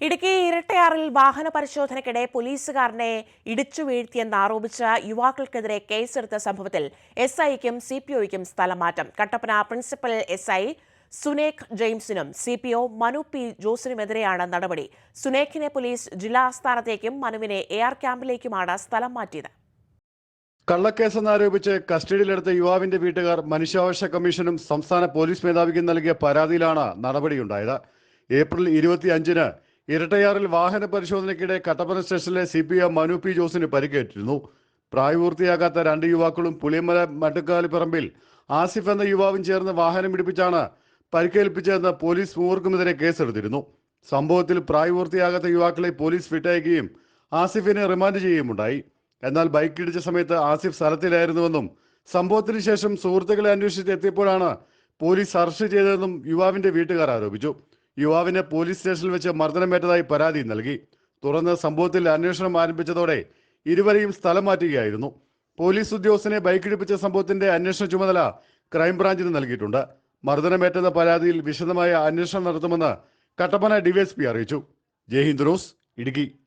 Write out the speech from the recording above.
ഇടുക്കി ഇരട്ടയാറിൽ വാഹന പരിശോധനയ്ക്കിടെ പോലീസുകാരനെ ഇടിച്ചു വീഴ്ത്തിയെന്ന് ആരോപിച്ച യുവാക്കൾക്കെതിരെ കേസെടുത്ത സംഭവത്തിൽ എസ് ഐക്കും സി പി ഒയ്ക്കും സ്ഥലമാറ്റം. Kattappana principal S I Sunekh ജെയിംസിനും C P O Manu P ജോസിനുമെതിരെയാണ് നടപടി. സുനേഖിനെ പോലീസ് ജില്ലാ ആസ്ഥാനത്തേക്കും മനുവിനെ എ ആർ ക്യാമ്പിലേക്കുമാണ് സ്ഥലം മാറ്റിയത്. കള്ളക്കേസെന്നാരോപിച്ച് കസ്റ്റഡിയിലെടുത്ത യുവാവിന്റെ വീട്ടുകാർ മനുഷ്യാവകാശ കമ്മീഷനും സംസ്ഥാന പോലീസ് മേധാവിക്കും നൽകിയ പരാതിയിലാണ് നടപടിയുണ്ടായത്. ഏപ്രിൽ ഇരുപത്തിയഞ്ചിന് ഇരട്ടയാറിൽ വാഹന പരിശോധനയ്ക്കിടെ കട്ടപ്പന സ്റ്റേഷനിലെ C P M Manu P ജോസിന് പരിക്കേറ്റിരുന്നു. പ്രായപൂർത്തിയാകാത്ത രണ്ട് യുവാക്കളും പുളിയമല മട്ടുക്കാലിപ്പറമ്പിൽ ആസിഫ് എന്ന യുവാവും ചേർന്ന് വാഹനം ഇടിപ്പിച്ചാണ് പരിക്കേൽപ്പിച്ചതെന്ന് പോലീസ് മൂവർക്കുമെതിരെ കേസെടുത്തിരുന്നു. സംഭവത്തിൽ പ്രായപൂർത്തിയാകാത്ത യുവാക്കളെ പോലീസ് വിട്ടയക്കുകയും ആസിഫിനെ റിമാൻഡ് ചെയ്യുകയുമുണ്ടായി. എന്നാൽ ബൈക്ക് ഇടിച്ച സമയത്ത് ആസിഫ് സ്ഥലത്തിലായിരുന്നുവെന്നും സംഭവത്തിന് ശേഷം സുഹൃത്തുക്കളെ അന്വേഷിച്ച് എത്തിയപ്പോഴാണ് പോലീസ് അറസ്റ്റ് ചെയ്തതെന്നും യുവാവിന്റെ വീട്ടുകാർ ആരോപിച്ചു. യുവാവിനെ പോലീസ് സ്റ്റേഷനിൽ വെച്ച് മർദ്ദനമേറ്റതായി പരാതി നൽകി. തുടർന്ന് സംഭവത്തിൽ അന്വേഷണം ആരംഭിച്ചതോടെ ഇരുവരെയും സ്ഥലം മാറ്റുകയായിരുന്നു. പോലീസ് ഉദ്യോഗസ്ഥനെ ബൈക്കിടിപ്പിച്ച സംഭവത്തിന്റെ അന്വേഷണ ചുമതല ക്രൈംബ്രാഞ്ചിന് നൽകിയിട്ടുണ്ട്. മർദ്ദനമേറ്റെന്ന പരാതിയിൽ വിശദമായ അന്വേഷണം നടത്തുമെന്ന് കട്ടപ്പന ഡിവൈഎസ്പി അറിയിച്ചു. ജയ് ഹിന്ദ് ഇടുക്കി.